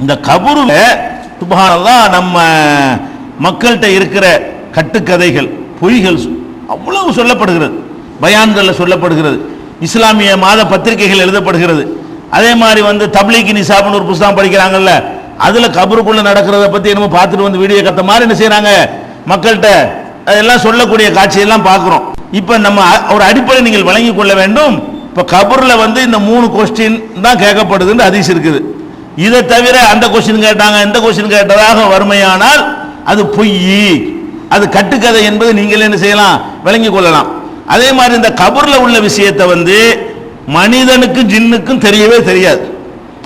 இந்த கபூர்ல சுபஹானல்லாஹ் நம்ம மக்கள்கிட்ட இருக்கிற கட்டுக்கதைகள் பொய்கள் அவ்வளவு சொல்லப்படுகிறது. பயான்களில் சொல்லப்படுகிறது. இஸ்லாமிய மாத பத்திரிகைகள் எழுதப்படுகிறது. அதே மாதிரி வந்து தப்லீக் நிசாப்னு ஒரு புஸ்தகம் படிக்கிறாங்கல்ல அதுல கபருக்குள்ள நடக்கிறத பத்தி என்னமோ பார்த்துட்டு வந்து வீடியோ கத்த மாதிரி என்ன செய்கிறாங்க மக்கள்கிட்ட அதெல்லாம் சொல்லக்கூடிய காட்சியெல்லாம் பார்க்குறோம். இப்போ நம்ம ஒரு அடிப்படை நீங்கள் வழங்கி கொள்ள வேண்டும். இப்போ கபூரில் வந்து இந்த மூணு கொஸ்டின் தான் கேட்கப்படுதுன்னு அதிசி இருக்குது. இதை தவிர அந்த கொஸ்டின் கேட்டாங்க இந்த கொஸ்டின் கேட்டதாக வறுமையானால் அது பொய். அது கட்டுக்கதை என்பது நீங்கள் என்ன செய்யலாம்? விளங்கிக் கொள்ளலாம். அதே மாதிரி இந்த கபூர்ல உள்ள விஷயத்தை வந்து மனிதனுக்கும் ஜின்னுக்கும் தெரியவே தெரியாது.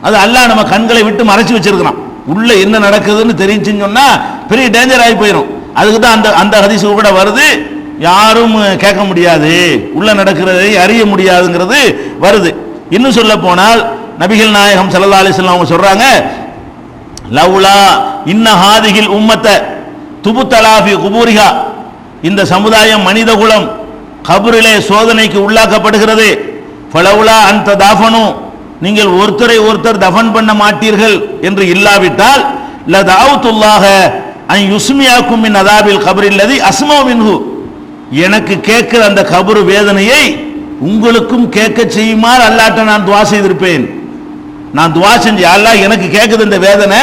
அது அல்லாஹ் நம்ம கண்களை விட்டு மறைச்சு வச்சிருக்கிறான். உள்ள என்ன நடக்குதுன்னு தெரிஞ்சுன்னு சொன்னா பெரிய டேஞ்சர் ஆகி போயிடும் அதுக்கு தான் அந்த அந்த ஹதிசு கூட வருது. யாரும் கேட்க முடியாது. உள்ள நடக்கிறதை அறிய முடியாதுங்கிறது வருது. இன்னும் சொல்ல போனால் நபிகள் நாயகம் சல்லா அலிஸ்லாம் அவங்க சொல்றாங்க லவ்லா இன்ன ஹாதிகில் உம்மத்த துபுத்தலாஃபி குபூரிகா இந்த சமுதாயம் மனிதகுலம் கபுரிலே சோதனைக்கு உள்ளாக்கப்படுகிறது. பலவுலா அந்த தாஃபனும் நீங்கள் ஒருத்தரை ஒருத்தர் தஃபன் பண்ண மாட்டீர்கள் என்று இல்லாவிட்டால் லதாவுத்துல்லாக அன் யுஸ்மியாக்கும் மின் அதாபில் கபரில்லதி அஸ்மோ மின்ஹு. எனக்கு கேட்கிற அந்த கபரு வேதனையை உங்களுக்கும் கேட்க செய்யுமாறு அல்லாட்ட நான் துவா செய்திருப்பேன். நான் துவா செஞ்சு அல்லாஹ் எனக்கு கேட்குது இந்த வேதனை.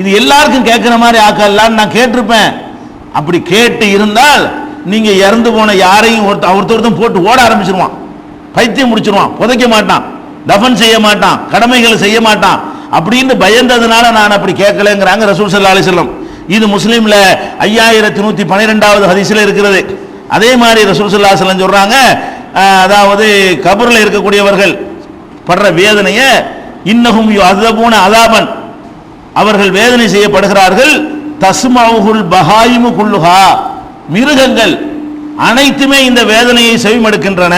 இது எல்லாருக்கும் கேட்குற மாதிரி ஆக்கலான்னு நான் கேட்டிருப்பேன். அப்படி கேட்டு இருந்தால் நீங்கள் இறந்து போன யாரையும் ஒருத்த ஒருத்தருத்தம் போட்டு ஓட ஆரம்பிச்சிருவான். பைத்தியம் முடிச்சிருவான் புதைக்க மாட்டான். தஃபன் செய்ய மாட்டான். கடமைகளை செய்ய மாட்டான். அப்படின்னு பயந்ததுனால நான் அப்படி கேட்கலங்கிறாங்க ரசூல் சல்லா அலிஸ்லம் இது முஸ்லீமில் ஐயாயிரத்தி நூற்றி பன்னிரெண்டாவது ஹதிசில் இருக்கிறது. அதே மாதிரி ரசூல் சல்லா சொல்கிறாங்க அதாவது கபூரில் இருக்கக்கூடியவர்கள் படுற வேதனையை இன்னகும் அதபூன அதாபன். அவர்கள் வேதனை செய்யப்படுகிறார்கள். தஸ்மவுகுல் பஹாயிமு குல்லுஹா. மிருகங்கள் அனைத்துமே இந்த வேதனையை செவிமடுக்கின்றன.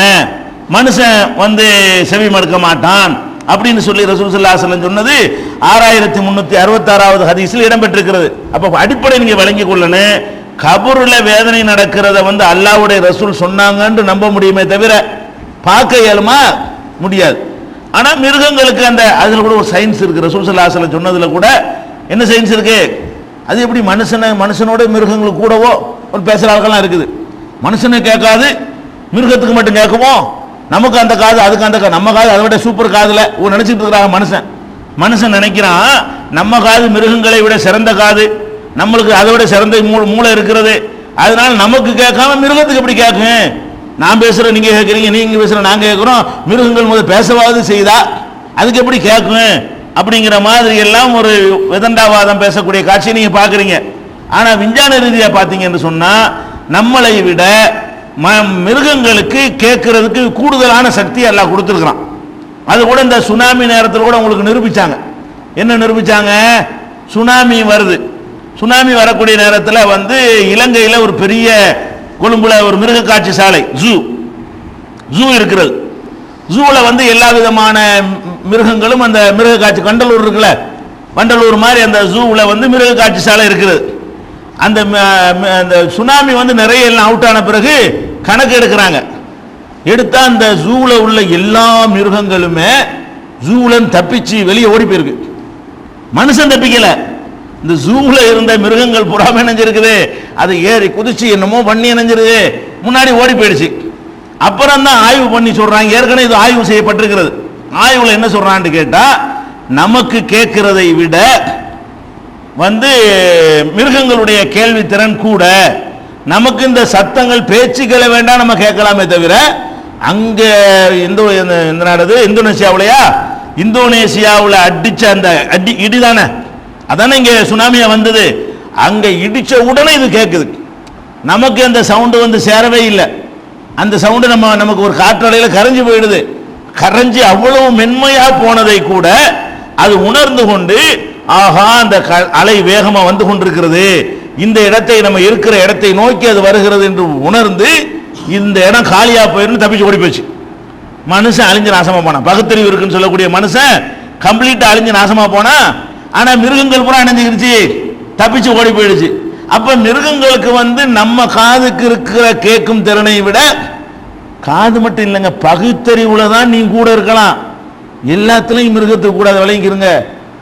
மனுஷன் வந்து செவிமடுக்க மாட்டான். அப்படின்னு சொல்லி ரசூல் ஸல்லல்லாஹு சொன்னது ஆறாயிரத்தி முன்னூத்தி அறுபத்தாறாவது ஹதீஸில் இடம்பெற்றிருக்கிறது. அப்போ அடிப்படை நீங்க வழங்கி கொள்ளணும். கபூரில் வேதனை நடக்கிறத வந்து அல்லாஹ்வுடைய ரசூல் சொன்னாங்கன்னு நம்ப முடியுமே தவிர பார்க்க இயலுமா? முடியாது. ஆனால் மிருகங்களுக்கு அந்த அதில் கூட ஒரு சயின்ஸ் இருக்கு. ரசூல் ஸல்லல்லாஹு சொன்னதில் கூட என்ன சயின்ஸ் இருக்கு? அது எப்படி மனுஷனை மனுஷனோட மிருகங்களுக்கு கூடவோ ஒரு பேசுகிற ஆட்கள்லாம் இருக்குது. மனுஷனை கேட்காது மிருகத்துக்கு மட்டும் கேட்குமோ? நமக்கு அந்த காது அதுக்கு அந்த காது. நம்ம காது அதை விட சூப்பர் காதில் ஒரு நினச்சிட்டு இருக்கிறாங்க மனுஷன். மனுஷன் நினைக்கிறான் நம்ம காது மிருகங்களை விட சிறந்த காது. நம்மளுக்கு அதை விட சிறந்த மூ- மூளை இருக்கிறது. அதனால நமக்கு கேட்காம மிருகத்துக்கு எப்படி கேட்கும்? நான் பேசுறேன் நீங்க கேட்குறீங்க நீங்க பேசுற நாங்க கேட்குறோம் மிருகங்கள் முதல் பேசவாது செய்தா? அதுக்கு எப்படி கேட்கும் அப்படிங்கிற மாதிரி எல்லாம் ஒரு விதண்டாவாதம் பேசக்கூடிய காட்சியை நீங்க பாக்குறீங்க ஆனா விஞ்ஞான ரீதியா பார்த்தீங்கன்னு சொன்னா நம்மளை விட ம- மிருகங்களுக்கு கேட்கறதுக்கு கூடுதலான சக்தி எல்லாம் கொடுத்துருக்குறான். அது கூட இந்த சுனாமி நேரத்தில் கூட உங்களுக்கு நிரூபிச்சாங்க. என்ன நிரூபிச்சாங்க? சுனாமி வருது. சுனாமி வரக்கூடிய நேரத்தில் வந்து இலங்கையில் ஒரு பெரிய கொழும்புல ஒரு மிருக காட்சி சாலை ஜூ ஜூ இருக்கிறது. ஜூவில் வந்து எல்லா விதமான மிருகங்களும் அந்த மிருக காட்சி கண்டலூர் இருக்குல்ல? வண்டலூர் மாதிரி அந்த ஜூவில் வந்து மிருக காட்சி சாலை இருக்கிறது அந்த ம- அந்த சுனாமி வந்து நிறைய எல்லாம் அவுட் ஆன பிறகு கணக்கு எடுக்கிறாங்க. எடுத்தால் அந்த ஜூவில் உள்ள எல்லா மிருகங்களுமே ஜூவில் தப்பிச்சு வெளியே ஓடி போயிருக்கு. மனுஷன் தப்பிக்கலை. இந்த ஜூவில் இருந்த மிருகங்கள் புறாம இணைஞ்சிருக்குது. அது ஏறி குதிச்சு என்னமோ பண்ணி இணைஞ்சிருது. முன்னாடி ஓடி போயிடுச்சு. அப்புறம் தான் ஆய்வு பண்ணி சொல்றாங்க. ஏற்கனவே இது ஆய்வு செய்யப்பட்டிருக்கிறது. ஆய்வுல என்ன சொல்றான்னு கேட்டா நமக்கு கேட்கிறதை விட வந்து மிருகங்களுடைய கேள்வி திறன் கூட நமக்கு இந்த சத்தங்கள் பேச்சுக்களை வேண்டாம் நம்ம கேட்கலாமே தவிர அங்க இந்தோ இந்த நாடு இந்தோனேசியாவுலையா? இந்தோனேஷியாவில் அடிச்ச அந்த அடி இடி தானே அதானே இங்கே சுனாமியா வந்தது. அங்க இடிச்ச உடனே இது கேட்குது நமக்கு அந்த சவுண்டு வந்து சேரவே இல்லை. அந்த சவுண்டு நம்ம நமக்கு ஒரு காற்றலையில் கரைஞ்சு போயிடுது. கரைஞ்சி அவ்வளவு மென்மையா போனதை கூட அது உணர்ந்து கொண்டு ஆஹா அந்த க- அலை வேகமாக வந்து கொண்டிருக்கிறது. இந்த இடத்தை நம்ம இருக்கிற இடத்தை நோக்கி அது வருகிறது என்று உணர்ந்து இந்த இடம் காலியாக போயிருந்து தப்பிச்சு ஓடி போச்சு. மனுஷன் அழிஞ்சு நாசமாக போனான். பகுத்தறிவு இருக்குன்னு சொல்லக்கூடிய மனுஷன் கம்ப்ளீட்டாக அழிஞ்சு நாசமாக போனா ஆனா மிருகங்கள் பூரா அணைஞ்சுக்கிடுச்சு தப்பிச்சு ஓடி போயிடுச்சு. அப்ப மிருகங்களுக்கு வந்து நம்ம காதுக்கு இருக்கிற கேட்கும் திறனை விட காது மட்டும் இல்லைங்க பகுத்தறிவுல தான் நீ கூட இருக்கலாம். எல்லாத்துலேயும் மிருகத்துக்கு கூட விளங்கிக்கிறங்க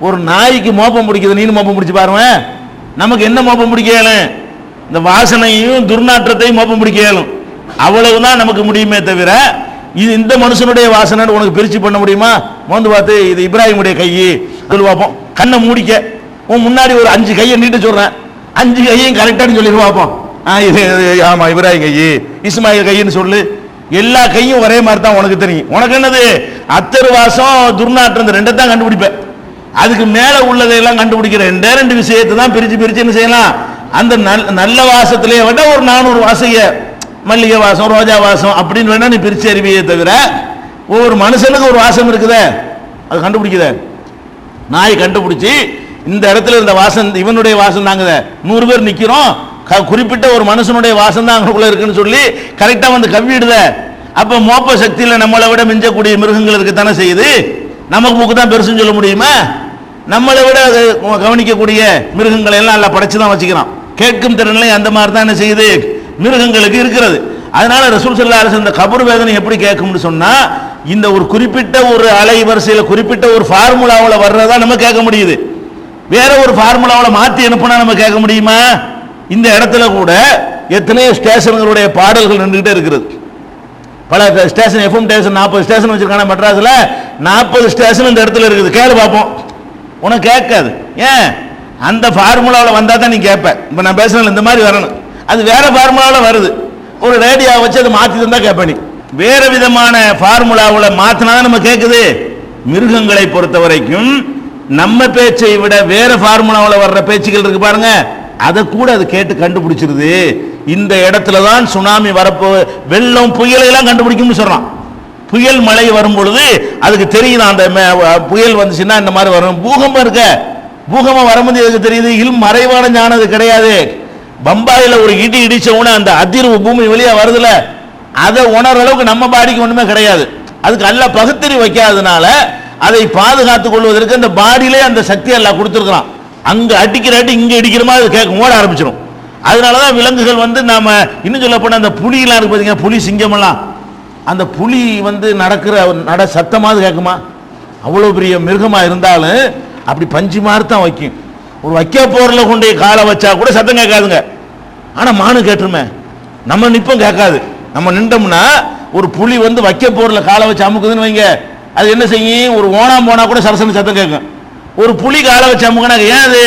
ஒரு நாய்க்கு மோப்பம் பிடிக்குது நீனு மோப்பம் பிடிச்சு பாருங்க. நமக்கு என்ன மோப்பம் பிடிக்கலும் இந்த வாசனையும் துர்நாற்றத்தையும் மோப்பம் பிடிக்கலும் அவ்வளவுதான் நமக்கு முடியுமே தவிர இது இந்த மனுஷனுடைய வாசனை உனக்கு பிரிச்சு பண்ண முடியுமா? மோந்து பார்த்து இது இப்ராஹிமுடைய கை சொல்லி பார்ப்போம். கண்ணை மூடிக்க உன் முன்னாடி ஒரு அஞ்சு கையை நீட்டு சொல்றேன். அஞ்சு கையையும் கரெக்டானு சொல்லி பார்ப்போம் ஆ இது ஆமாம் ஆமா இப்ராஹிம் கை இஸ்மாயில் கைன்னு சொல்லு. எல்லா கையும் ஒரே மாதிரி தான் உனக்கு தெரியும். உனக்கு என்னது? அத்தர் வாசம் துர்நாற்றம் இந்த ரெண்டை தான் கண்டுபிடிப்பேன். அதுக்கு மேலே உள்ளதையெல்லாம் கண்டுபிடிக்கிற ரெண்டே ரெண்டு விஷயத்தை தான் பிரித்து பிரித்து என்ன செய்யலாம்? அந்த நல் நல்ல வாசத்திலேயே விட ஒரு நானூறு வாசைய மல்லிகை வாசம் ரோஜா வாசம் அப்படின்னு வேணா நீ பிரித்து அறிவியே தவிர ஒவ்வொரு மனுஷனுக்கு ஒரு வாசம் இருக்குதே அது கண்டுபிடிக்குதே. நாய் கண்டுபிடிச்சி இந்த இடத்துல இருந்த வாசம் இவனுடைய வாசம் தாங்க நூறு பேர் நிக்கிறோம். க- குறிப்பிட்ட ஒரு மனுஷனுடைய வாசம் தான் அங்கக்குள்ள இருக்குன்னு சொல்லி கரெக்டா வந்து கவ்விடுத. அப்ப மோப்ப சக்தியில நம்மளை விட மிஞ்சக்கூடிய மிருகங்கள் இருக்குத்தானே செய்யுது? நமக்கு மூக்கு தான் பெருசுன்னு சொல்ல முடியுமா? நம்மளை விட அது கவனிக்கக்கூடிய மிருகங்களை எல்லாம் நல்லா படைச்சு தான் வச்சுக்கிறான். கேட்கும் திறன்ல அந்த மாதிரி தான் என்ன செய்யுது. மிருகங்களுக்கு இருக்கிறது. அதனால ரசூல் ஸல்லல்லாஹு அலைஹி இந்த கபர் வேதனை எப்படி கேட்கும்னு சொன்னா இந்த ஒரு குறிப்பிட்ட ஒரு அலை வரிசையில் குறிப்பிட்ட ஒரு ஃபார்முலாவில் வர்றதா நம்ம கேட்க முடியுது. வேற ஒரு ஃபார்முலாவில் மாற்றி அனுப்புனா நம்ம கேட்க முடியுமா? இந்த இடத்துல கூட எத்தனையோ ஸ்டேஷன்களுடைய பாடல்கள் நின்றுகிட்டே இருக்கிறது. பல ஸ்டேஷன் எஃப்எம் ஸ்டேஷன் நாற்பது ஸ்டேஷன் வச்சிருக்காங்க மெட்ராஸில். நாற்பது ஸ்டேஷன் இந்த இடத்துல இருக்குது. கேளு பார்ப்போம் உனக்கு கேட்காது. ஏன்? அந்த ஃபார்முலாவில் வந்தால் தான் நீ கேட்பேன் இப்போ நான் பேசுகிறேன் இந்த மாதிரி வரணும். அது வேற ஃபார்முலாவில் வருது. ஒரு ரேடியோ வச்சு அதை மாற்றி தந்தால் கேட்பேன் நீ. வேற விதமான ஃபார்முலாவில் மாற்றினா நம்ம கேட்குது மிருகங்களை பொறுத்த வரைக்கும் நம்ம பேச்சை விட வேற ஃபார்முலாவில் வர்ற பேச்சுகள் இருக்கு பாருங்க. அதை கூட அது கேட்டு கண்டுபிடிச்சிருது. இந்த இடத்துல தான் சுனாமி வரப்போ வெள்ளம் புயலையெல்லாம் கண்டுபிடிக்கும்னு சொல்கிறான் புயல் மழை வரும் பொழுது அதுக்கு தெரியுது அந்த மே- புயல் வந்துச்சுன்னா இந்த மாதிரி வரும். பூகம்பம் இருக்க. பூகம்பம் வரும்போது எதுக்கு தெரியுது? இல் மறைவான ஞானம் அது கிடையாது. பம்பாயில் ஒரு இடி இடிச்ச உடனே அந்த அதிர்வு பூமி வெளியே வருதுல்ல அதை உணர அளவுக்கு நம்ம பாடிக்கு ஒண்ணுமே கிடையாது. அதுக்கு அல்ல பகுத்தறி வைக்காதனால அதை பாதுகாத்துக் கொள்வதற்கு அந்த பாடியிலே அந்த சக்தி எல்லாம் கொடுத்துருக்கான் அங்க அடிக்கிற அடி இங்க அடிக்கிற மாதிரி அது கேட்கும் ஓட ஆரம்பிச்சிடும் அதனாலதான் விலங்குகள் வந்து நாம இன்னும் சொல்ல போனா அந்த புலியெல்லாம் இருக்கு பாத்தீங்க புலி சிங்கம் எல்லாம் அந்த புலி வந்து நடக்கிற நட சத்தமாவது கேட்குமா? அவ்வளோ பெரிய மிருகமா இருந்தாலும் அப்படி பஞ்சு மாதிரி தான் வைக்கும். ஒரு வைக்க போரில் கொண்டு போய் காலை வச்சா கூட சத்தம் கேட்காதுங்க. ஆனா மானு கேட்டுருமே. நம்ம நிப்பம் கேட்காது. நம்ம நின்றோம்னா ஒரு புலி வந்து வைக்க போரில் காலை வச்சு அமுக்குதுன்னு வைங்க. அது என்ன செய்யும்? ஒரு ஓணாம் போனா கூட சரசன சத்தம் கேட்கும். ஒரு புலி காலை வச்சு அமுக்குனா ஏன் அது?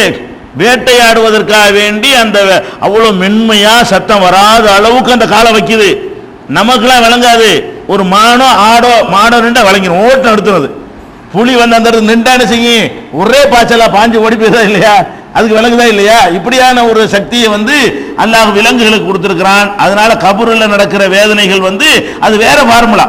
வேட்டையாடுவதற்காக வேண்டி அந்த அவ்வளோ மென்மையா சத்தம் வராத அளவுக்கு அந்த காலை வைக்குது. நமக்குலாம் விளங்காது. ஒரு மானோ ஆடோ மாடோ நின்றா விளங்கிடும் ஓட்டம் எடுத்துனது புலி வந்து அந்த நின்றான்னு நின்றா என்ன செய்யும்? ஒரே பாய்ச்சலா பாஞ்சு ஓடி போயிருதா இல்லையா? அதுக்கு விளங்குதா இல்லையா? இப்படியான ஒரு சக்தியை வந்து அல்லாஹ் விலங்குகளுக்கு கொடுத்துருக்கிறான். அதனால கபூரில் நடக்கிற வேதனைகள் வந்து அது வேற ஃபார்முலா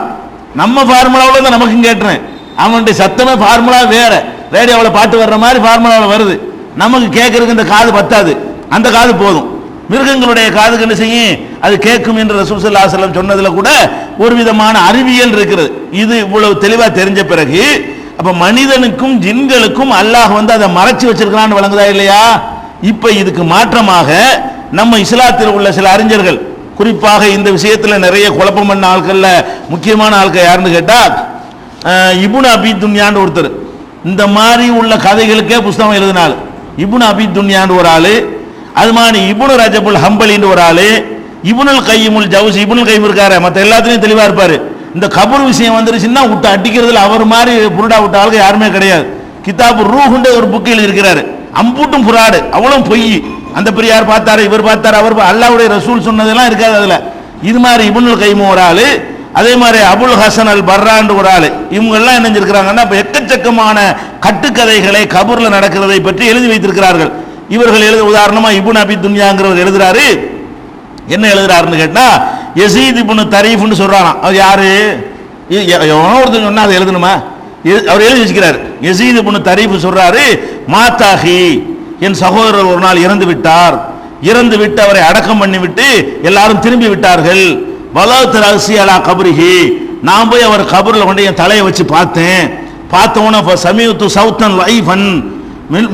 நம்ம ஃபார்முலாவில் தான் நமக்கும் கேட்டுறேன். அவனுடைய சத்தமே ஃபார்முலா வேற. ரேடியோவில் பாட்டு வர்ற மாதிரி ஃபார்முலாவில் வருது. நமக்கு கேட்கறதுக்கு இந்த காது பத்தாது. அந்த காது போதும். மிருகங்களுடைய காதுக்கு என்ன செய்யும்? அது கேட்கும் என்று ரசூல் சொன்னதில் கூட ஒரு விதமான அறிவியல் இருக்கிறது. இது இவ்வளவு தெளிவாக தெரிஞ்ச பிறகு அப்ப மனிதனுக்கும் ஜின்களுக்கும் அல்லாஹ் வந்து அதை மறைச்சு வச்சிருக்கிறான்னு வழங்குதா இல்லையா? இப்ப இதுக்கு மாற்றமாக நம்ம இஸ்லாத்தில் உள்ள சில அறிஞர்கள் குறிப்பாக இந்த விஷயத்துல நிறைய குழப்பம் பண்ண ஆட்கள்ல முக்கியமான ஆட்கள் யாருன்னு கேட்டா இபுன் அபி துன்யான்னு ஒருத்தர். இந்த மாதிரி உள்ள கதைகளுக்கே புஸ்தகம் எழுதினாள் இபுன் அபி துன்யான்னு ஒரு ஆளு அது மாதிரி இப்னு ரஜபுல் ஹம்பலின்னு ஒரு ஆளு இபுனல் கைமுல் ஜவுஸ் இப்னுல் கையும் இருக்காரு மற்ற எல்லாத்துலயும் தெளிவா இருப்பாரு. இந்த கபூர் விஷயம் வந்துருச்சுன்னா விட்டு அடிக்கிறதுல அவர் மாதிரி புருடா விட்ட ஆளுக்கு யாருமே கிடையாது. கிதாபு ரூஹுண்டே ஒரு புக்கையில் இருக்கிறாரு. அம்பூட்டும் புறாடு அவ்வளவு பொய். அந்த பெரியார் பார்த்தாரு? இவர் பார்த்தாரு அவர் அல்லாவுடைய ரசூல் சொன்னதெல்லாம் இருக்காது அதுல. இது மாதிரி இபுனுல் கைமு ஒரு ஆளு அதே மாதிரி அபுல் ஹசன் அல் பர்ரான்னு ஒரு ஆளு. இவங்க எல்லாம் என்ன செஞ்சிருக்கிறாங்கன்னா எக்கச்சக்கமான கட்டுக்கதைகளை கபூர்ல நடக்கிறதை பற்றி எழுதி வைத்திருக்கிறார்கள். இவர்கள் எழுத உதாரணமா இபுன் அபி துன்யாங்கிறவர் எழுதுறாரு. என்ன எழுதுறாருன்னு கேட்டா எசீத் இப்னு தரீஃப்னு சொல்றாராம் அவர் யாரு? எ- எவனோ ஒருத்தர் சொன்னா அதை எழுதணுமா? அவர் எழுதி வச்சுக்கிறாரு. எசீத் இப்னு தரீஃப் சொல்றாரு மாத்தாஹி என் சகோதரர் ஒரு நாள் இறந்து விட்டார். இறந்து விட்டு அவரை அடக்கம் பண்ணி விட்டு எல்லாரும் திரும்பி விட்டார்கள். வலாத்து ரகசியலா கபரிஹி. நான் போய் அவர் கபரில் கொண்டு என் தலையை வச்சு பார்த்தேன். பார்த்த சமீபத்து சவுத்தன் லைஃபன்.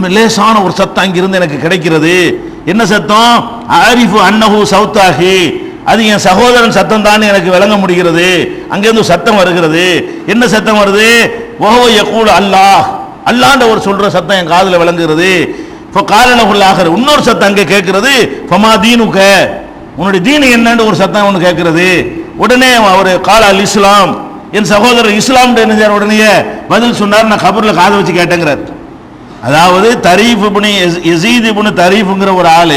லேசான ஒரு சத்தம் அங்கிருந்து எனக்கு கிடைக்கிறது. என்ன சத்தம்? ஆரிஃபு அன்னஹு சவுத்தாகி அது என் சகோதரன் சத்தம் தான் எனக்கு விளங்க முடிகிறது. அங்கேருந்து சத்தம் வருகிறது. என்ன சத்தம் வருது? ஓஹோ யகூல் அல்லாஹ். அல்லாண்ட ஒரு சொல்ற சத்தம் என் காதில் விளங்குகிறது. இப்போ காலனகுல் இன்னொரு சத்தம் அங்கே கேட்கறது. பமா தீனுக்க உன்னுடைய தீனு என்னன்னு ஒரு சத்தம் ஒன்று கேட்கறது. உடனே அவர் கால அல் இஸ்லாம் என் சகோதரர் இஸ்லாம் என்ன உடனே பதில் சொன்னார். நான் கபரில் காதை வச்சு கேட்டேங்கிறார். அதாவது தரீஃப் இப்னு எசீது யசீத் தரீஃபுங்கிற ஒரு ஆள்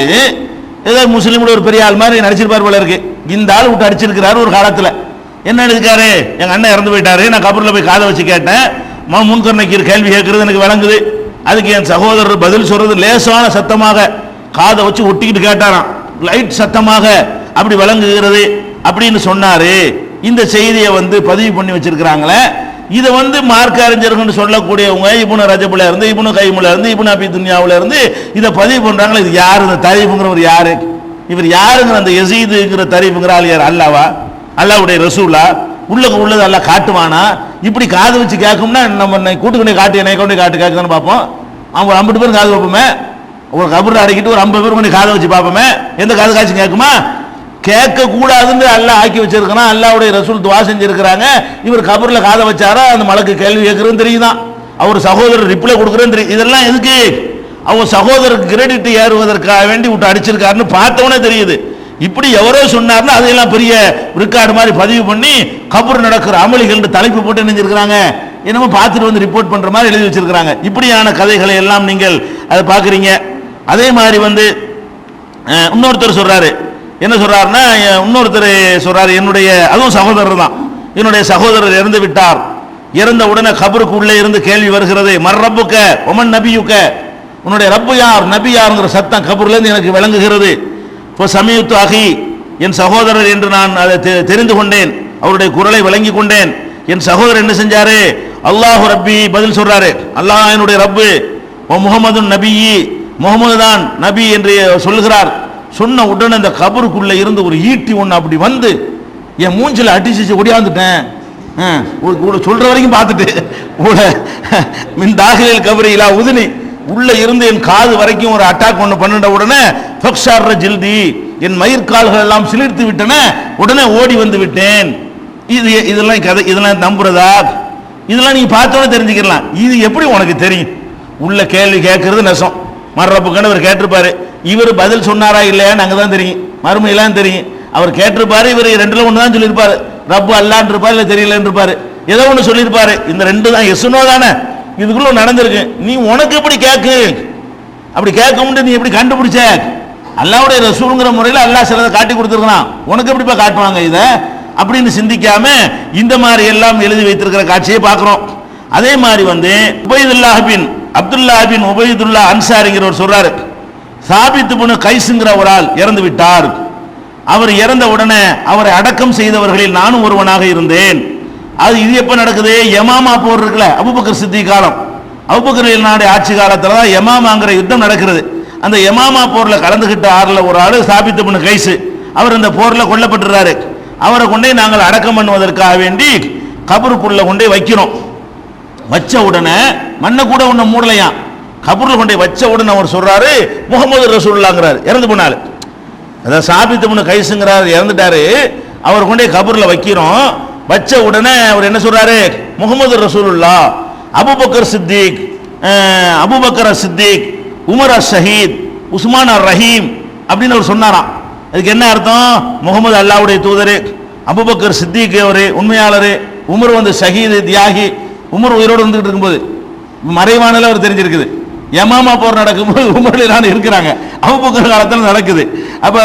ஏதோ முஸ்லீம்ல ஒரு பெரிய ஆள் மாதிரி நடிச்சிருப்பார் போல இருக்கு. இந்த ஆள் விட்டு அடிச்சிருக்கிறாரு ஒரு காலத்தில். என்ன எடுக்காரு எங்கள் அண்ணன் இறந்து போயிட்டாரு. நான் கபூரில் போய் காதை வச்சு கேட்டேன். ம- முன்கர்ணைக்கு கேள்வி கேட்கறது எனக்கு விளங்குது. அதுக்கு என் சகோதரர் பதில் சொல்றது லேசான சத்தமாக காதை வச்சு ஒட்டிக்கிட்டு கேட்டாராம். லைட் சத்தமாக அப்படி விளங்குகிறது அப்படின்னு சொன்னாரு. இந்த செய்தியை வந்து பதிவு பண்ணி வச்சிருக்கிறாங்களே இதை வந்து மார்க்க அறிஞர்கள் சொல்லக்கூடியவங்க இப்னு ரஜபுல இருந்து இப்னு கைமுல இருந்து இப்னு அபி துன்யாவுல இருந்து இதை பதிவு பண்றாங்களே? இது யார்? இந்த தரீஃபுங்கிறவர் யாரு? இவர் யாருங்கிற அந்த எசீதுங்கிற தரீஃபுங்கிற ஆள் யார்? அல்லாவா? அல்லாவுடைய ரசூலா? உள்ள உள்ளது அல்லாஹ் காட்டுவானா? இப்படி காது வச்சு கேட்கும்னா நம்ம என்னை கூட்டுக்கொண்டே காட்டு என்னை கொண்டு காட்டு கேட்குதான்னு பார்ப்போம். அவங்க ஐம்பது பேரும் காது வைப்போமே? ஒரு கபூர் அடைக்கிட்டு ஒரு ஐம்பது பேரும் கொண்டு காதை வச்சு பார்ப்போமே? எந்த காது காய்ச்சி கேட்குமா? கேட்க கூடாதுன்னு அல்லாஹ் ஆக்கி வச்சிருக்கான் அல்லாவுடைய ரசூல் துவா செஞ்சிருக்கிறாங்க. இவர் கபூர்ல காதை வச்சாரா? அந்த மலக்கு கேள்வி கேட்கறதுன்னு தெரியுதான் அவர் சகோதரர் ரிப்ளை கொடுக்குறேன்னு தெரியும் இதெல்லாம் எதுக்கு? அவங்க சகோதரருக்கு கிரெடிட் ஏறுவதற்காக வேண்டி விட்டு அடிச்சிருக்காருன்னு பார்த்தவனே தெரியுது. இப்படி எவரோ சொன்னார்னா அதையெல்லாம் பெரிய ரெக்கார்டு மாதிரி பதிவு பண்ணி கபூர் நடக்கிற அமளிகள் தலைப்பு போட்டு நினைஞ்சிருக்கிறாங்க என்னமோ பார்த்துட்டு வந்து ரிப்போர்ட் பண்ற மாதிரி எழுதி வச்சிருக்கிறாங்க. இப்படியான கதைகளை எல்லாம் நீங்கள் அதை பார்க்குறீங்க. அதே மாதிரி வந்து இன்னொருத்தர் சொல்றாரு. என்ன சொல்றாருன்னா இன்னொருத்தர் சொல்றாரு என்னுடைய அதுவும் சகோதரர் தான். என்னுடைய சகோதரர் இறந்து விட்டார். இறந்த உடனே கபருக்கு உள்ளே இருந்து கேள்வி வருகிறது மர் ரப்புக்க? ஒமன் நபியுக்க? உன்னுடைய ரப்பு யார்? நபி யாருங்கிற சத்தம் கபூர்லேருந்து எனக்கு விளங்குகிறது. இப்போ சமீபத்து அகி என் சகோதரர் என்று நான் அதை தெ- தெரிந்து கொண்டேன். அவருடைய குரலை விளங்கி கொண்டேன். என் சகோதரர் என்ன செஞ்சாரு? அல்லாஹு ரப்பி பதில் சொல்றாரு. அல்லாஹ் என்னுடைய ரப்பு ஓ முகமது நபியி. முகமது தான் நபி என்று சொல்லுகிறார். சொன்ன உடனே இந்த கபருக்குள்ள இருந்து ஒரு ஈட்டி ஒன்று அப்படி வந்து என் மூஞ்சில் அடிச்சு ஒடியாந்துட்டேன். ஆ, சொல்ற வரைக்கும் பார்த்துட்டு. உட மின் தாகலில் கபரியிலா உதினி. உள்ள இருந்து என் காது வரைக்கும் ஒரு அட்டாக் ஒன்று பண்ணிட்ட உடனே ஃபக்ஷார்ர ஜில்தி. என் மயிர்கால்கள் எல்லாம் சிலிர்த்து விட்டன. உடனே ஓடி வந்து விட்டேன். இது இதெல்லாம் கதை இதெல்லாம் நம்புறதா? இதெல்லாம் நீ பார்த்தோன்னே தெரிஞ்சுக்கலாம் இது எப்படி உனக்கு தெரியும்? உள்ள கேள்வி கேட்கறது நெசம். மர்ரப்புக்கன்னு இவர் கேட்டிருப்பாரு. இவர் பதில் சொன்னாரா இல்லையா அங்கே தான் தெரியும். மறுமையெல்லாம் தெரியும். அவர் கேட்டிருப்பாரு இவர் ரெண்டுல ஒன்று தான் சொல்லியிருப்பாரு. ரப்பு அல்லான்னு இருப்பார் இல்லை தெரியலன்னு இருப்பாரு ஏதோ ஒன்று சொல்லியிருப்பாரு. இந்த ரெண்டு தான் எசுனோ தானே. இதுக்குள்ள நடந்திருக்கு. நீ உனக்கு எப்படி கேட்கு அப்படி கேட்கும்னு நீ எப்படி கண்டுபிடிச்ச? அல்லாவுடைய ரசூலுங்கிற முறையில் அல்லா சிலதை காட்டி கொடுத்துருக்கான் உனக்கு எப்படிப்பா காட்டுவாங்க இதை? அப்படின்னு சிந்திக்காம இந்த மாதிரி எல்லாம் எழுதி வைத்திருக்கிற காட்சியை பார்க்குறோம். அதே மாதிரி வந்து உபயதுல்லாஹ் பின் அப்துல்லா பின் உபயதுல்லா அன்சாரிங்கிறவர் சொல்றாரு. சாபித்து புனு கைசுங்கிற ஒரு ஆள் இறந்து விட்டார். அவர் இறந்த உடனே அவரை அடக்கம் செய்தவர்களில் நானும் ஒருவனாக இருந்தேன். அது இது எப்ப நடக்குது? யமாமா போர் இருக்குல்ல அபுபக்கர் சித்தி காலம். அபுபக்கர் நாடு ஆட்சி காலத்துல தான் யமாமாங்கிற யுத்தம் நடக்கிறது. அந்த யமாமா போர்ல கலந்துகிட்ட ஆறுல ஒரு ஆள் சாபித்து புனு கைசு அவர் அந்த போர்ல கொல்லப்பட்டுறாரு. அவரை கொண்டே நாங்கள் அடக்கம் பண்ணுவதற்காக வேண்டி கபருக்குள்ள கொண்டே வைக்கிறோம் வச்ச உடனே மண்ணை கூட ஒன்று மூடலையாம் கபூரில் கொண்டே வச்ச உடனே அவர் சொல்றாரு முகமது ரசூல்லாங்கிறார் இறந்து போனாரு. அதாவது சாபித்து முன்னு கைசுங்கிறார் இறந்துட்டாரு. அவர் கொண்டே கபூரில் வைக்கிறோம். வச்ச உடனே அவர் என்ன சொல்றாரு? Muhammad Rasulullah Abu Bakr Siddiq Abu Bakr Siddiq Umar as ஷஹீத் உஸ்மான் அர் ரஹீம் அப்படின்னு அவர் சொன்னாராம். அதுக்கு என்ன அர்த்தம்? முகமது அல்லாவுடைய தூதர் அபுபக்கர் சித்திக் அவர் உண்மையாளர் உமர் வந்து ஷஹீது தியாகி உமர் உயிரோடு வந்துகிட்டு இருக்கும்போது மறைவானல அவர் தெரிஞ்சிருக்குது. யமாமா போர் நடக்கும்போது உமரில் நான் இருக்கிறாங்க. அபுபக்கர் காலத்தில் நடக்குது. அப்ப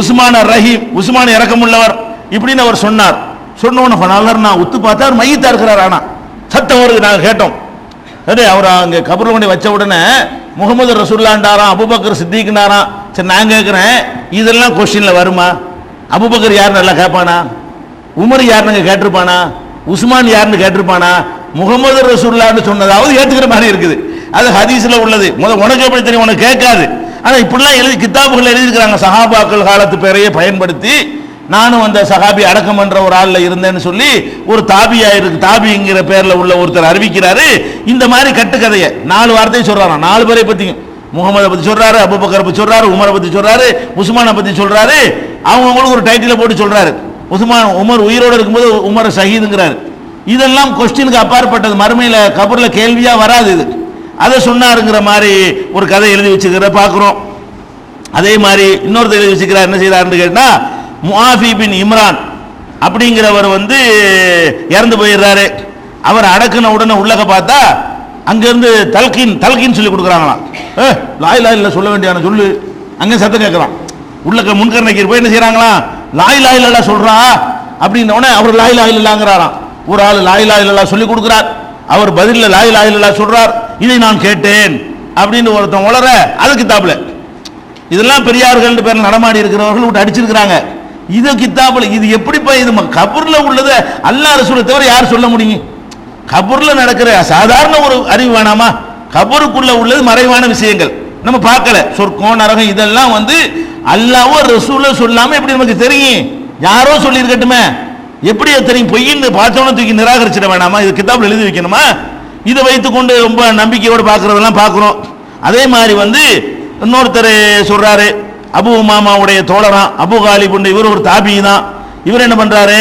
உஸ்மான ரஹீம் உஸ்மான் இறக்கமுள்ளவர் இப்படின்னு அவர் சொன்னார். சொன்னோன்னு உடனே ஃபனாலர் நான் உத்து பார்த்தா அவர் மையத்தா இருக்கிறார் ஆனா. சத்தம் வருது நாங்கள் கேட்டோம். அதே அவர் அங்கே கபூர்ல கொண்டு வச்ச உடனே முகமது ரசூல்லாண்டாராம் அபுபக்கர் சித்திக்குனாராம் சரி நான் கேட்குறேன் இதெல்லாம் கொஸ்டினில் வருமா? அபுபக்கர் யார் நல்லா கேட்பானா? உமர் யாருன்னு கேட்டிருப்பானா? உஸ்மான் யாருன்னு கேட்டிருப்பானா? முகமது ரசூல்லான்னு சொன்னதாவது ஏற்றுக்கிற மாதிரி இருக்குது. அது ஹதீஸ்ல உள்ளது. முதல் உனக்கு எப்படி தெரியும்? உனக்கு கேட்காது. ஆனா இப்படிலாம் எழுதி கித்தாபுகள் எழுதியிருக்கிறாங்க. சஹாபாக்கள் காலத்து பேரையே பயன்படுத்தி நானும் அந்த சஹாபி அடக்கம் என்ற ஒரு ஆளில் இருந்தேன்னு சொல்லி ஒரு தாபியா இருக்கு தாபிங்கிற பேர்ல உள்ள ஒருத்தர் அறிவிக்கிறாரு. இந்த மாதிரி கட்டுக்கதையை. நாலு வார்த்தையை சொல்றாராம். நாலு பேரை பற்றியும் முகமதை பத்தி சொல்றாரு அபுபக்கரை பத்தி சொல்றாரு உமரை பத்தி சொல்றாரு உஸ்மானை பத்தி சொல்றாரு. அவங்கவுங்களுக்கு ஒரு டைட்டில போட்டு சொல்றாரு. உஸ்மான் உமர் உயிரோடு இருக்கும்போது உமரை ஷஹீதுங்கிறாரு இதெல்லாம் கொஸ்டினுக்கு அப்பாற்பட்டது. மறுமையில் கபரில் கேள்வியாக வராது இது. அதை சொன்னாருங்கிற மாதிரி ஒரு கதை எழுதி வச்சுக்கிற பார்க்குறோம். அதே மாதிரி இன்னொருத்தர் எழுதி வச்சுக்கிறார் என்ன செய்கிறாருன்னு கேட்டால் முஆஃபி பின் இம்ரான் அப்படிங்கிறவர் வந்து இறந்து போயிடுறாரு. அவர் அடக்குன உடனே உள்ளக பார்த்தா அங்கேருந்து தல்கின் தல்கின் சொல்லி கொடுக்குறாங்களாம். ஏ லாய் லாய் இல்லை சொல்ல வேண்டியான சொல்லு. அங்கே சத்தம் கேட்குறான் உள்ளக்க முன்கரணைக்கு போய் என்ன செய்கிறாங்களாம் லாய் லாய் இல்லா சொல்றா அப்படின்ன உடனே அவர் லாய் லாய் இல்லாங்கிறாராம் ஒரு ஆள் லாயிலா லாய் இல்லா சொல்லி கொடுக்குறார். அவர் பதிலில் லாய் லாய் இல்லா சொல்றார். இதை நான் கேட்டேன் அப்படின்னு ஒருத்தன் உளர அது கித்தாப்புல. இதெல்லாம் பெரியார்கள் பேர் நடமாடி இருக்கிறவர்கள் விட்டு அடிச்சிருக்கிறாங்க. இது கித்தாப்புல இது எப்படிப்பா இது கபூர்ல உள்ளது அல்லாஹ் ரசூலை தவிர யார் சொல்ல முடியும்? கபூர்ல நடக்கிற சாதாரண ஒரு அறிவு வேணாமா? கபூருக்குள்ள உள்ளது மறைவான விஷயங்கள். நம்ம பார்க்கல. சொர்க்கம் நரகம் இதெல்லாம் வந்து அல்லாவோ ரசூல சொல்லாம எப்படி நமக்கு தெரியும்? யாரோ சொல்லியிருக்கட்டுமே. எப்படி அது தெரியும் பொய்ன்னு பார்த்தோன்னு தூக்கி நிராகரிச்சிட வேணாமா? இது கித்தாப்புல எழுதி வைக்கணுமா? இதை வைத்துக்கொண்டு ரொம்ப நம்பிக்கையோடு பார்க்குறதெல்லாம் பார்க்குறோம். அதே மாதிரி வந்து இன்னொருத்தர் சொல்கிறாரு அபு உமாமாவுடைய தோழரான் அபு காலிபுண்டு இவர் ஒரு தாபி தான். இவர் என்ன பண்ணுறாரு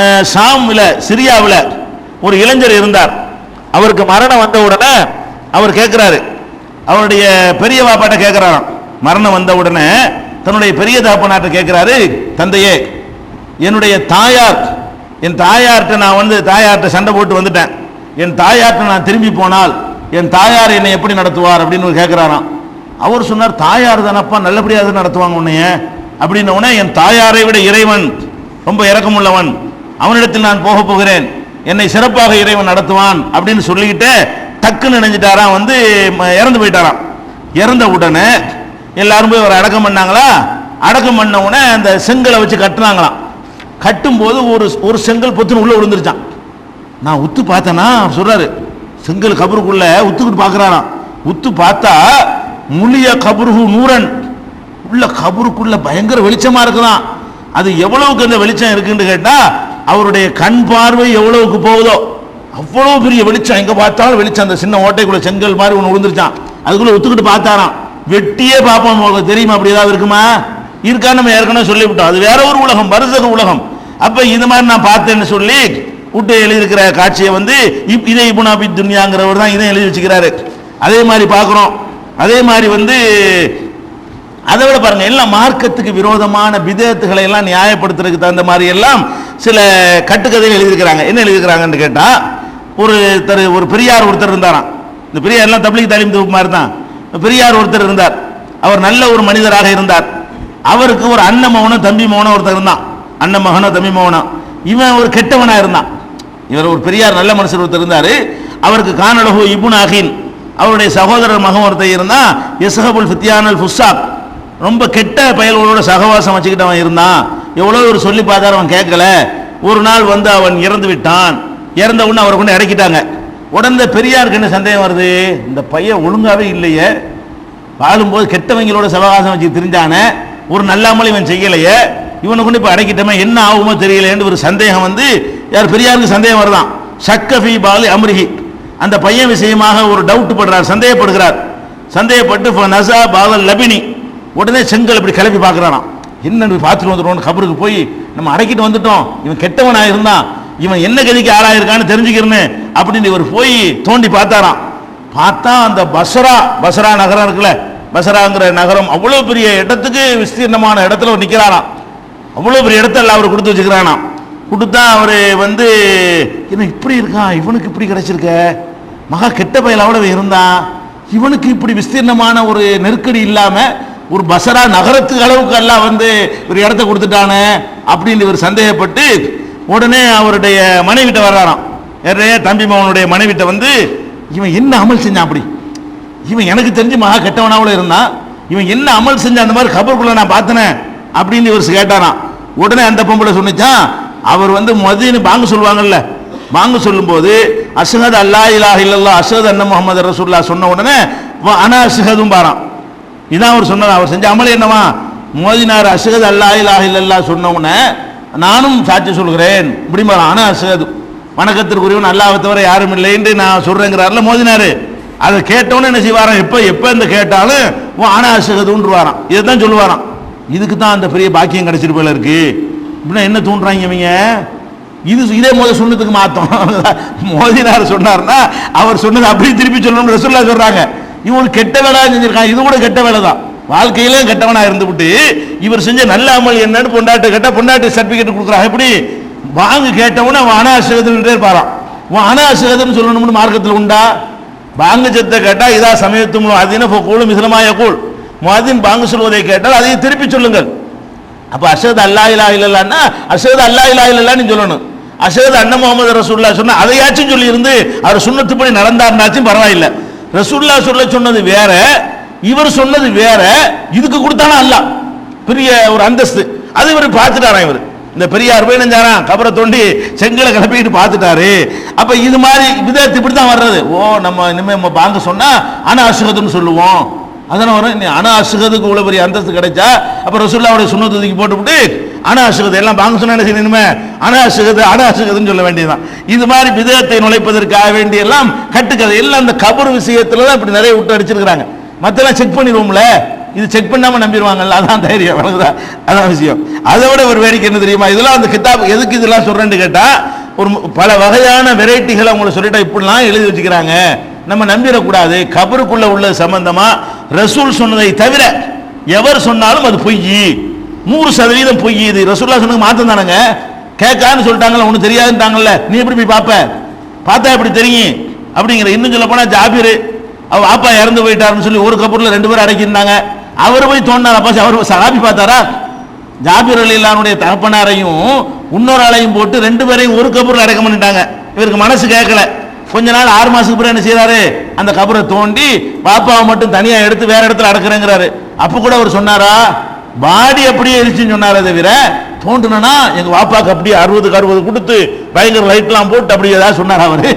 அஹ், ஷாம்ல சிரியாவில் ஒரு இளைஞர் இருந்தார். அவருக்கு மரணம் வந்த உடனே அவர் கேட்குறாரு அவருடைய பெரிய பாப்பாட்ட கேட்குறாராம் மரணம் வந்த உடனே தன்னுடைய பெரிய தாப்பனாட்ட கேட்குறாரு தந்தையே என்னுடைய தாயார் என் தாயார்கிட்ட நான் வந்து தாயார்கிட்ட சண்டை போட்டு வந்துட்டேன். என் தாயார்கிட்ட நான் திரும்பி போனால் என் தாயார் என்னை எப்படி நடத்துவார் அப்படின்னு கேட்குறாராம் அவர் சொன்னார் தாயார் தானப்பா நல்லபடியாக நடத்துவாங்க உன்னைய? அப்படின்ன உடனே என் தாயாரை விட இறைவன் ரொம்ப இறக்கமுள்ளவன் அவனிடத்தில் நான் போக போகிறேன். என்னை சிறப்பாக இறைவன் நடத்துவான். அப்படின்னு சொல்லிக்கிட்டு டக்குன்னு நினைஞ்சிட்டாராம் வந்து ம- இறந்து போயிட்டாராம். இறந்த உடனே எல்லாரும் போய் ஒரு அடக்கம் பண்ணாங்களா? அடக்கம் பண்ண உடனே அந்த செங்கலை வச்சு கட்டுனாங்களாம். கட்டும்போது ஒரு ஒரு செங்கல் பொத்துன்னு உள்ள விழுந்துருச்சான். நான் உத்து பார்த்தேனா? அவர் சொல்றாரு செங்கல் கபருக்குள்ள உத்துக்கிட்டு பார்க்கறாராம். உத்து பார்த்தா முழிய கபருகு நூரன் உள்ள கபருக்குள்ள பயங்கர வெளிச்சமா இருக்குதான். அது எவ்வளவுக்கு அந்த வெளிச்சம் இருக்குன்னு கேட்டா அவருடைய கண் பார்வை எவ்வளவுக்கு போகுதோ அவ்வளவு பெரிய வெளிச்சம். எங்க பார்த்தாலும் வெளிச்சம். அந்த சின்ன ஓட்டைக்குள்ள செங்கல் மாதிரி ஒன்று விழுந்துருச்சான். அதுக்குள்ள ஒத்துக்கிட்டு பார்த்தாராம். வெட்டியே பார்ப்போம் தெரியுமா? அப்படி ஏதாவது இருக்குமா? இருக்கா நம்ம ஏற்கனவே சொல்லிவிட்டோம். அது வேற ஒரு உலகம். வருசக உலகம். அப்ப இது மாதிரி நான் பார்த்தேன்னு சொல்லி விட்டு எழுதியிருக்கிற காட்சியை வந்து இப்- இதே இபுனாபி துன்யாங்கிறவர் தான் இதை எழுதி வச்சுக்கிறாரு. அதே மாதிரி பார்க்குறோம். அதே மாதிரி வந்து அதை விட பாருங்க எல்லாம் மார்க்கத்துக்கு விரோதமான விதத்துகளை எல்லாம் நியாயப்படுத்துறதுக்கு தகுந்த மாதிரி எல்லாம் சில கட்டுக்கதைகள் எழுதியிருக்கிறாங்க. என்ன எழுதியிருக்கிறாங்கன்னு கேட்டால் ஒரு தரு ஒரு பெரியார் ஒருத்தர் இருந்தாராம். இந்த பெரியார் எல்லாம் தப்லீக் தாலிம் தொகுப்பு மாதிரி தான். பெரியார் ஒருத்தர் இருந்தார். அவர் நல்ல ஒரு மனிதராக இருந்தார். அவருக்கு ஒரு அண்ணன் மௌனம் தம்பி மௌனம் ஒருத்தர் இருந்தான். அண்ணன் மகனோ தம்பி மகனோ இவன் ஒரு கெட்டவனா இருந்தான். இவர் ஒரு பெரியார் நல்ல மனுஷர் ஒருத்தர் இருந்தாரு. அவருக்கு கானலகு இபுன் அஹீன் அவருடைய சகோதரர் மகன் ஒருத்தர் இருந்தான் இசஹபுல் ஃபித்தியானல் ஃபுஸ்ஸாக் ரொம்ப கெட்ட பயல்களோட சகவாசம் வச்சுக்கிட்டு அவன் இருந்தான். எவ்வளோ ஒரு சொல்லி பார்த்தாரு அவன் கேட்கல. ஒரு நாள் வந்து அவன் இறந்து விட்டான். இறந்த உடனே அவரை கொண்டு இறக்கிட்டாங்க. உடனே பெரியாருக்கு என்ன சந்தேகம் வருது? இந்த பையன் ஒழுங்காவே இல்லையே. வாழும்போது கெட்டவங்களோட சவகாசம் வச்சு தெரிஞ்சானே. ஒரு நல்லாமல் இவன் செய்யலையே. இவனை கொண்டு இப்போ அடைக்கிட்டமே என்ன ஆகுமோ தெரியலையேன்னு ஒரு சந்தேகம் வந்து யார் பெரியாருக்கு சந்தேகம் வருதான். சக்கஃபி பாலி அம்ரிஹி. அந்த பையன் விஷயமாக ஒரு டவுட் படுறார் சந்தேகப்படுகிறார். சந்தேகப்பட்டு நசா பாலல் லபினி. உடனே செங்கல் இப்படி கிளப்பி பார்க்குறானாம். என்னன்னு பார்த்துட்டு வந்துடுவோம் கபருக்கு போய் நம்ம அடக்கிட்டு வந்துட்டோம். இவன் கெட்டவனாக இருந்தான். இவன் என்ன கதிக்கு ஆளாயிருக்கான்னு தெரிஞ்சுக்கிறேன்னு அப்படின்னு இவர் போய் தோண்டி பார்த்தாராம். பார்த்தா அந்த பஸ்ரா பஸ்ரா நகரம் இருக்குல்ல பஸ்ராங்கிற நகரம் அவ்வளோ பெரிய இடத்துக்கு விஸ்தீர்ணமான இடத்துல நிற்கிறாராம் அவ்வளோ பெரிய இடத்துல அவர் கொடுத்து வச்சுக்கிறானாம் கொடுத்தா அவர் வந்து என்ன இப்படி இருக்கான் இவனுக்கு இப்படி கிடைச்சிருக்க? மகா கெட்ட பயலாவோட அவ்வளவு இருந்தான் இவனுக்கு இப்படி விஸ்தீர்ணமான ஒரு நெருக்கடி இல்லாமல் ஒரு பசரா நகரத்துக்கு அளவுக்கு எல்லாம் வந்து ஒரு இடத்த கொடுத்துட்டானே? அப்படின்னு இவர் சந்தேகப்பட்டு உடனே அவருடைய மனைவிட்ட வர்றாராம். யாரு தம்பி மகனுடைய மனைவிட்ட வந்து இவன் என்ன அமல் செஞ்சான் அப்படி? இவன் எனக்கு தெரிஞ்சு மகா கெட்டவனாவில் இருந்தான். இவன் என்ன அமல் செஞ்சான்? அந்த மாதிரி கபருக்குள்ள நான் பார்த்தனேன் அப்படின்னு இவர் கேட்டாராம். உடனே அந்த பொம்பளை சொன்னிச்சான் அவர் வந்து மதின்னு பாங்க சொல்லுவாங்கல்ல. பாங்க சொல்லும்போது அசகத் அல்லா இலா இல்லல்லா அசகத் அன்ன முகமது ரசூல்லா சொன்ன உடனே வ அனா அஷ்ஹதும் பாராம். இதான் அவர் சொன்னார். அவர் செஞ்ச அமல் என்னவா? மோதினார் அசகத் அல்லா இலா இல்லல்லா சொன்ன உடனே நானும் சாட்சி சொல்கிறேன். இப்படி அனா அசகது வணக்கத்திற்குரியவன் அல்லாஹ்வை தவிர யாரும் இல்லை என்று நான் சொல்கிறேங்கிறார்ல மோதினாரு. அதை கேட்டவொன்னே என்ன செய்வாராம்? எப்போ எப்போ இந்த கேட்டாலும் உன் அசகதுன்றுவாராம் இதை தான் சொல்லுவாராம். இதுக்கு தான் அந்த பெரிய பாக்கியம் கிடைச்சிட்டு போல இருக்கு. இப்படின்னா என்ன தூண்டுறாங்க இவங்க? இது இதே மோத சொன்னதுக்கு மாத்தம். மோதினார் சொன்னார்னா அவர் சொன்னது அப்படியே திருப்பி சொல்லணும்னு ரசூல்லா சொல்றாங்க. இவன் கெட்ட வேலை செஞ்சிருக்காங்க இது கூட கெட்ட வேலை தான். வாழ்க்கையிலேயே கெட்டவனா இருந்துவிட்டு இவர் செஞ்ச நல்ல அமல் என்னன்னு பொண்டாட்டு கேட்டா பொண்டாட்டு சர்டிபிகேட் கொடுக்குறாங்க எப்படி? வாங்கு கேட்டவன அவன் அனாசகத்துட்டே இருப்பாராம். உன் அனாசகத்துன்னு சொல்லணும்னு மார்க்கத்தில் உண்டா? வாங்க செத்த கேட்டா இதா சமயத்தும் அது என்ன? கூழும் இசலமாய கூழ். முவாதின் பாங்கு சொல்வதை கேட்டால் அதை திருப்பி சொல்லுங்கள். அப்போ அஷத் அல்லா இலா இல்லைன்னா அஷத் அல்லா இலா இல்லைன்னு சொல்லணும். அஷத் அண்ண முகமது ரசூல்லா சொன்னா அதையாச்சும் சொல்லி இருந்து அவர் சுண்ணத்துப்படி நடந்தாருனாச்சும் பரவாயில்லை. ரசூல்லா சொல்ல சொன்னது வேற இவர் சொன்னது வேற இதுக்கு கொடுத்தானா அல்ல. பெரிய ஒரு அந்தஸ்து. அது இவர் பார்த்துட்டாராம் இவர்? இந்த பெரியார் போய் நெஞ்சாராம் கபரை தோண்டி செங்கலை கிளப்பிட்டு பார்த்துட்டாரு. அப்ப இது மாதிரி விதத்து இப்படி தான் வர்றது. ஓ நம்ம இனிமே நம்ம பாங்க சொன்னா அன அசுகத்துன்னு சொல்லுவோம். அதனால வரும் நீ அன அசுகத்துக்கு இவ்வளோ பெரிய அந்தஸ்து கிடைச்சா அப்போ ரசூல்லாவுடைய சுண்ணத்தை தூக்கி போட்டுவிட்டு அன அசுகத்தை எல்லாம் பாங்க சொன்னா என்ன செய்யணுமே? இனிமே அன அசுகது அன அசுகதுன்னு சொல்ல வேண்டியதுதான். இது மாதிரி விதத்தை நுழைப்பதற்காக வேண்டிய எல்லாம் கட்டுக்கதை. எல்லாம் அந்த கபர் விஷயத்துல தான் இப்படி நிறைய விட்டு அடிச்சிருக்கிறாங்க. மற்றெல்லாம் செக் பண்ணிடுவோம்ல. இது செக் பண்ணாமல் நம்பிடுவாங்கல்ல. அதான் தைரியம். வழங்குதா அதான் விஷயம். அதை விட ஒரு வேடிக்கை என்ன தெரியுமா? இதெல்லாம் அந்த கிதாப் எதுக்கு இதெல்லாம் சொல்றேன்னு கேட்டால் ஒரு பல வகையான வெரைட்டிகளை அவங்கள சொல்லிட்டா இப்படிலாம் எழுதி வச்சுக்கிறாங்க. நம்ம நம்பிடக்கூடாது. கபருக்குள்ள உள்ள சம்பந்தமா? ரசூல் சொன்னதை தவிர எவர் சொன்னாலும் அது பொய் நூறு சதவீதம் பொய் இது. ரசூல்லா சொன்னது மாத்தம் தானங்க? கேட்கான்னு சொல்லிட்டாங்கல்ல ஒன்றும் தெரியாதுன்ட்டாங்கல்ல நீ எப்படி போய் பார்ப்ப? பார்த்தா எப்படி தெரியும்? அப்படிங்கிற இன்னும் சொல்ல போனால் ஜாபீர் அவ அப்பா இறந்து போயிட்டாருன்னு சொல்லி ஒரு கபூரில் ரெண்டு பேரும் அடக்கியிருந்தாங்க. அவர் போய் தோண்டினார். அப்பா அவர் சகாபி பார்த்தாரா? ஜாபீர் இல்லானுடைய தகப்பனாரையும் இன்னொரு ஆளையும் போட்டு ரெண்டு பேரையும் ஒரு கபூரில் அடக்கம் பண்ணிட்டாங்க. இவருக்கு மனசு கேட்கல. கொஞ்ச நாள் ஆறு மாசத்துக்கு பிறகு என்ன செய்யறாரு அந்த கபரை தோண்டி பாப்பாவை மட்டும் தனியா எடுத்து வேற இடத்துல அடக்குறேங்கிறாரு. அப்ப கூட அவர் சொன்னாரா? பாடி அப்படியே எரிச்சுன்னு சொன்னாரே தவிர தோண்டுனா எங்க வாப்பாக்கு அப்படியே அறுபதுக்கு அறுபது கொடுத்து பயங்கர லைட்லாம் போட்டு அப்படி ஏதாவது சொன்னார் அவரு?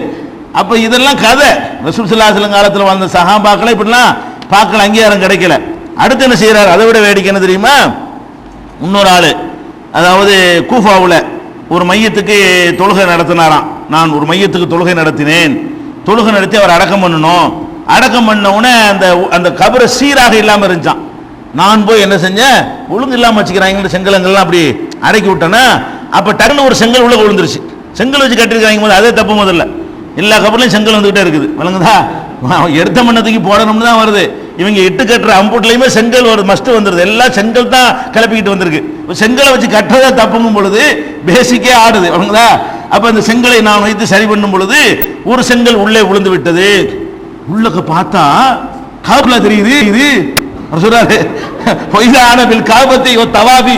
அப்ப இதெல்லாம் கதை. ரசூல் காலத்தில் காலத்துல வந்த சஹாபாக்களை இப்படிலாம் பார்க்கல அங்கீகாரம் கிடைக்கல. அடுத்து என்ன செய்யறாரு அதை விட வேடிக்கை என்ன தெரியுமா? இன்னொரு ஆளு. அதாவது கூஃபாவில் ஒரு மையத்துக்கு தொழுகை நடத்தினாராம். நான் ஒரு மையத்துக்கு தொழுகை நடத்தினேன். தொழுகை நடத்தி அவர் அடக்கம் பண்ணணும். அடக்கம் பண்ண உடனே அந்த அந்த கபரை சீராக இல்லாமல் இருந்துச்சான் நான் போய் என்ன செஞ்சேன்? ஒழுங்கு இல்லாமல் வச்சுக்கிறாங்க செங்கலங்கள்லாம் அப்படி அடக்கி விட்டேன்னா அப்போ டக்குனு ஒரு செங்கல் உள்ள விழுந்துருச்சு. செங்கல் வச்சு கட்டிருக்காங்க போது அதே தப்பு முதல்ல. எல்லா கபர்லையும் செங்கல் வந்துகிட்டே இருக்குது. விளங்குதா? எடுத்த மண்ணத்துக்கு போடணும்னு தான் வருது. இவங்க இட்டு கட்டுற அம்புட்லையுமே செங்கல் ஒரு மஸ்ட் வந்துருது. எல்லாம் செங்கல் தான் கிளப்பிக்கிட்டு வந்திருக்கு. செங்கலை வச்சு கட்டுறதா தப்புங்கும் பொழுது பேசிக்கே ஆடுது. அவங்களா? அப்ப அந்த செங்கலை நான் வைத்து சரி பண்ணும் பொழுது ஒரு செங்கல் உள்ளே விழுந்து விட்டது. உள்ளக்க பார்த்தா காபுல தெரியுது. இது சொல்றாரு பொய்தானவில் காபத்தை ஒரு தவாபி.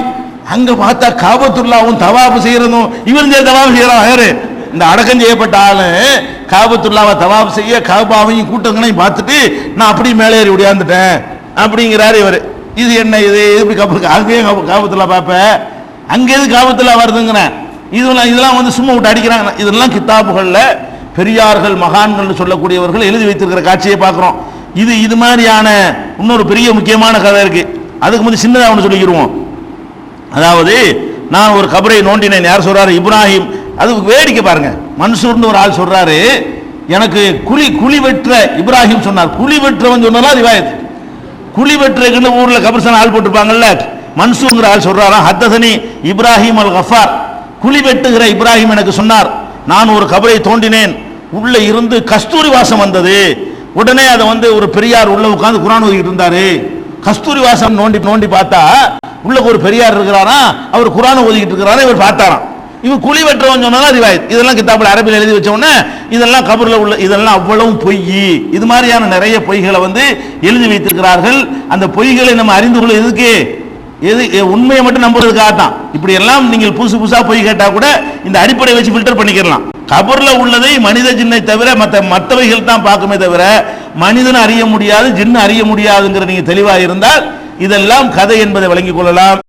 அங்க பார்த்தா காபத்துள்ளாவும் தவாபு செய்யறதும் இவரும் தவாபு செய்யறான் யாரு இந்த அடக்கம் செய்யப்பட்ட ஆளு காபத்துல்லாவை தவாப் செய்ய காபாவையும் கூட்டங்களையும் பார்த்துட்டு நான் அப்படியே மேலே ஏறி உடையாந்துட்டேன். அப்படிங்கிறாரு இவர். இது என்ன இது? எப்படி காப்பு அங்கேயும் காபத்துல்லா பார்ப்பேன் அங்கே எது காபத்துல்லா வருதுங்கிறேன் இதெல்லாம் இதெல்லாம் வந்து சும்மா விட்டு அடிக்கிறாங்க. இதெல்லாம் கித்தாபுகள்ல பெரியார்கள் மகான்கள் சொல்லக்கூடியவர்கள் எழுதி வைத்திருக்கிற காட்சியை பார்க்குறோம். இது இது மாதிரியான இன்னொரு பெரிய முக்கியமான கதை இருக்கு. அதுக்கு முந்தைய சின்னதாக ஒன்று சொல்லிக்கிடுவோம் அதாவது நான் ஒரு கபரை நோண்டினேன். யார் சொல்றாரு? இப்ராஹிம். அது வேடிக்கை பாருங்கள் மன்சூர்னு ஒரு ஆள் சொல்றாரு எனக்கு குழி குழி வெற்ற இப்ராஹிம் சொன்னார். குழி வெற்றவன் சொன்னாலும் ரிவாயத் குழி வெட்டுறதுக்குன்னு ஊரில் கபர்சான ஆள் போட்டிருப்பாங்கல்ல மன்சூர்ங்கிற ஆள் சொல்றாராம் ஹத்தசனி இப்ராஹிம் அல் கஃபார் குழி வெட்டுகிற இப்ராஹிம் எனக்கு சொன்னார் நான் ஒரு கபரை தோண்டினேன். உள்ளே இருந்து கஸ்தூரி வாசம் வந்தது. உடனே அதை வந்து ஒரு பெரியார் உள்ள உட்காந்து குரான் ஓதிக்கிட்டு இருந்தாரு. கஸ்தூரி வாசம் நோண்டி நோண்டி பார்த்தா உள்ள ஒரு பெரியார் இருக்கிறாரா அவர் குரான் ஓதிக்கிட்டு இருக்கிறாரா இவர் பார்த்தாராம். இவர் குழி வெட்டுறவன் சொன்னாலும் ரிவாயத் இதெல்லாம் கித்தாப்புல அரபில் எழுதி வச்ச உடனே இதெல்லாம் கபரில் உள்ள இதெல்லாம் அவ்வளவும் பொய். இது மாதிரியான நிறைய பொய்களை வந்து எழுதி வைத்திருக்கிறார்கள். அந்த பொய்களை நம்ம அறிந்து கொள்ள எதுக்கு? எது எ- உண்மையை மட்டும் நம்புறதுக்காக தான். இப்படி எல்லாம் நீங்கள் புதுசு புதுசாக பொய் கேட்டால் கூட இந்த அடிப்படை வச்சு ஃபில்டர் பண்ணிக்கிறலாம் கபரில் உள்ளதை மனித ஜின்னை தவிர மற்ற மற்றவைகள் தான் பார்க்குமே தவிர மனிதன் அறிய முடியாது ஜின்னு அறிய முடியாதுங்கிற நீங்கள் தெளிவாக இருந்தால் இதெல்லாம் கதை என்பதை வழங்கிக் கொள்ளலாம்.